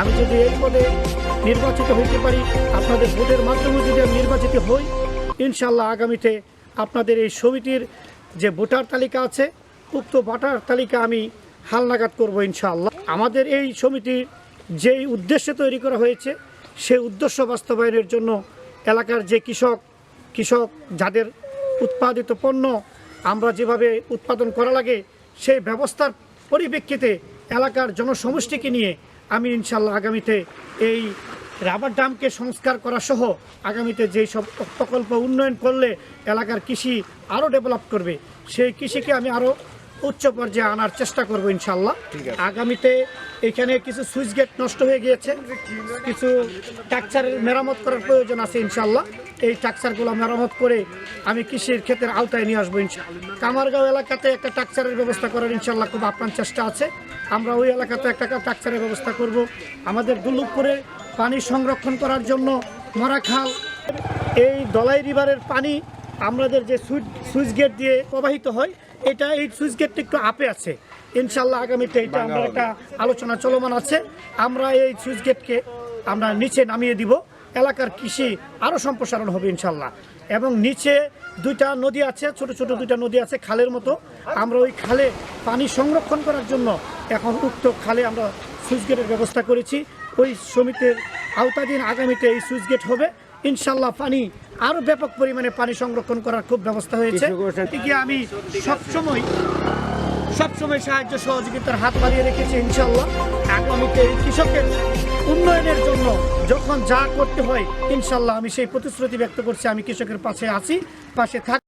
আমি যদি এই পদে নির্বাচিত হইতে পারি, আপনাদের ভোটের মাধ্যমে যদি আমি নির্বাচিত হই ইনশাল্লাহ আগামীতে আপনাদের এই সমিতির যে ভোটার তালিকা আছে, উক্ত ভোটার তালিকা আমি হালনাগাদ করব ইনশাআল্লাহ। আমাদের এই সমিতির যেই উদ্দেশ্যে তৈরি করা হয়েছে, সেই উদ্দেশ্য বাস্তবায়নের জন্য এলাকার যে কৃষক কৃষক যাদের উৎপাদিত পণ্য আমরা যেভাবে উৎপাদন করা লাগে, সেই ব্যবস্থার পরিপ্রেক্ষিতে এলাকার জনসমষ্টিকে নিয়ে আমি ইনশাল্লাহ আগামীতে এই রাবার ডামকে সংস্কার করা সহ আগামীতে যেই সব প্রকল্প উন্নয়ন করলে এলাকার কৃষি আরও ডেভেলপ করবে সেই কৃষিকে আমি আরও উচ্চ পর্যায়ে আনার চেষ্টা করব ইনশাল্লাহ আগামীতে এখানে কিছু সুইচ গেট নষ্ট হয়ে গিয়েছে। কিছু স্ট্রাকচারের মেরামত করার প্রয়োজন আছে ইনশাল্লাহ এই স্ট্রাকচারগুলো মেরামত করে আমি কৃষির ক্ষেত্রের আওতায় নিয়ে আসব ইনশাল্লাহ কামারগাঁও এলাকাতে একটা ট্রাকচারের ব্যবস্থা করার ইনশাল্লাহ খুব আপ্রাণ চেষ্টা আছে। আমরা ওই এলাকাতে একটা ট্রাকচারের ব্যবস্থা করব। আমাদের দুর্লভপুরে পানি সংরক্ষণ করার জন্য মরাখাল এই দলাই রিভারের পানি আমাদের যে সুইচ সুইচ গেট দিয়ে প্রবাহিত হয় এটা এই সুইচ গেটটা একটু আপে আছে। ইনশাল্লাহ আগামীতে এটা আমরা একটা আলোচনা চলমান আছে। আমরা এই সুইচ গেটকে আমরা নিচে নামিয়ে দিব। এলাকার কৃষি আরও সম্প্রসারণ হবে ইনশাল্লাহ এবং নিচে দুইটা নদী আছে ছোট ছোট দুইটা নদী আছে খালের মতো। আমরা ওই খালে পানি সংরক্ষণ করার জন্য এখন উক্ত খালে আমরা সুইচ গেটের ব্যবস্থা করেছি। ওই সমিতির আওতাধীন আগামীতে এই সুইচ গেট হবে। ইনশাল্লাহ পানি আরও ব্যাপক পরিমাণে পানি সংরক্ষণ করার খুব ব্যবস্থা হয়েছে। এদিকে আমি সবসময় সবসময় সাহায্য সহযোগিতার হাত বাড়িয়ে রেখেছি ইনশাল্লাহ আগামীতে কৃষকের উন্নয়নের জন্য যখন যা করতে হয় ইনশাল্লাহ আমি সেই প্রতিশ্রুতি ব্যক্ত করছি আমি কৃষকের পাশে আছি পাশে থাক